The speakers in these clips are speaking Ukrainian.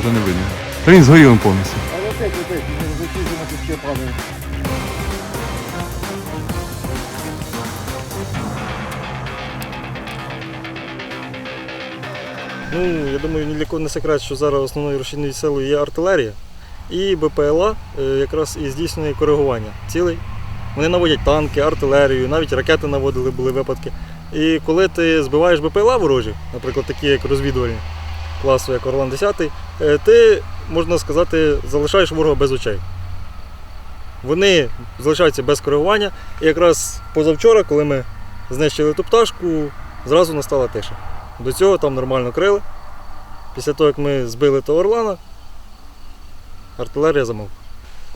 вже не видно. Та він згорів повністю. Ну, я думаю, ні для кого не секрет, що зараз основною рушійною силою є артилерія і БПЛА е, якраз і здійснює коригування цілей. Вони наводять танки, артилерію, навіть ракети наводили, були випадки. І коли ти збиваєш БПЛА ворожі, наприклад, такі як розвідувальні класу, як Орлан 10, е, ти, можна сказати, залишаєш ворога без очей. Вони залишаються без коригування. І якраз позавчора, коли ми знищили ту пташку, зразу настала тиша. До цього там нормально крили. Після того, як ми збили того Орлана, артилерія замовкла.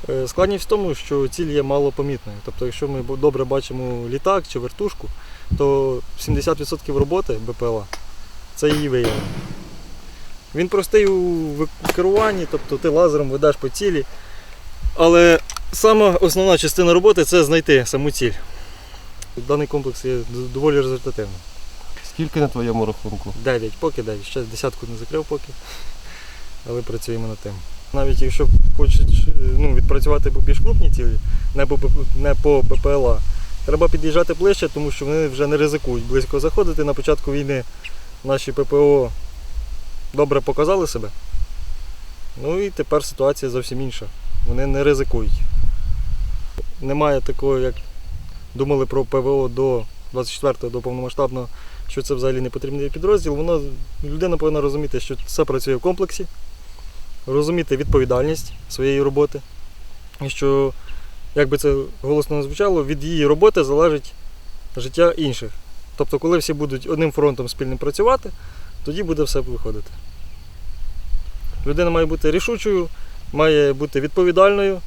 Е, Складність в тому, що ціль є малопомітною. Тобто, якщо ми добре бачимо літак чи вертушку, то 70% роботи БПЛА це її виявлення. Він простий у керуванні, тобто ти лазером ведеш по цілі. Але сама основна частина роботи це знайти саму ціль. Даний комплекс є доволі результативним. Скільки на твоєму рахунку? 9, поки 9. Ще десятку не закрив поки. Але працюємо над тим. Навіть якщо е, ну, відпрацювати по більш крупні цілі, не по, не по ППЛА, треба під'їжджати ближче, тому що вони вже не ризикують близько заходити. На початку війни наші ППО добре показали себе. Ну і тепер ситуація зовсім інша. Вони не ризикують. Немає такого, як думали про ПВО до 24-го, до повномасштабного що це взагалі не потрібний підрозділ, воно людина повинна розуміти, що все працює в комплексі, розуміти відповідальність своєї роботи. І що, як би це голосно не звучало, від її роботи залежить життя інших. Тобто, коли всі будуть одним фронтом спільним працювати, тоді буде все виходити. Людина має бути рішучою, має бути відповідальною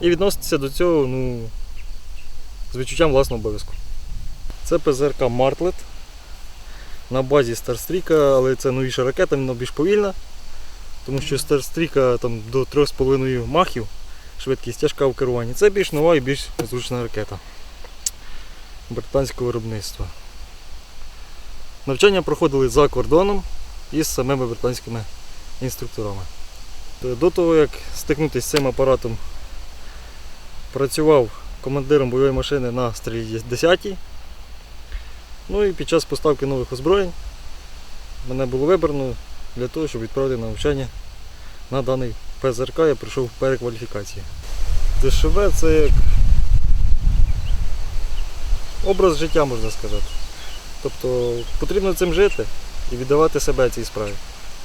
і відноситися до цього ну, з відчуттям власного обов'язку. Це ПЗРК Мартлет на базі Старстріка, але це новіша ракета, вона більш повільна. Тому що Старстріка там до 3,5 махів швидкість тяжка в керуванні. Це більш нова і більш зручна ракета британського виробництва. Навчання проходили за кордоном із самими британськими інструкторами. До того, як стикнутися з цим апаратом, працював командиром бойової машини на стрілі 10 Ну і під час поставки нових озброєнь мене було вибрано для того, щоб відправити на навчання на даний ПЗРК. Я прийшов в перекваліфікації. ДШВ це як образ життя, можна сказати. Тобто потрібно цим жити і віддавати себе цій справі.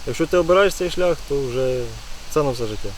Якщо ти обираєш цей шлях, то вже це на все життя.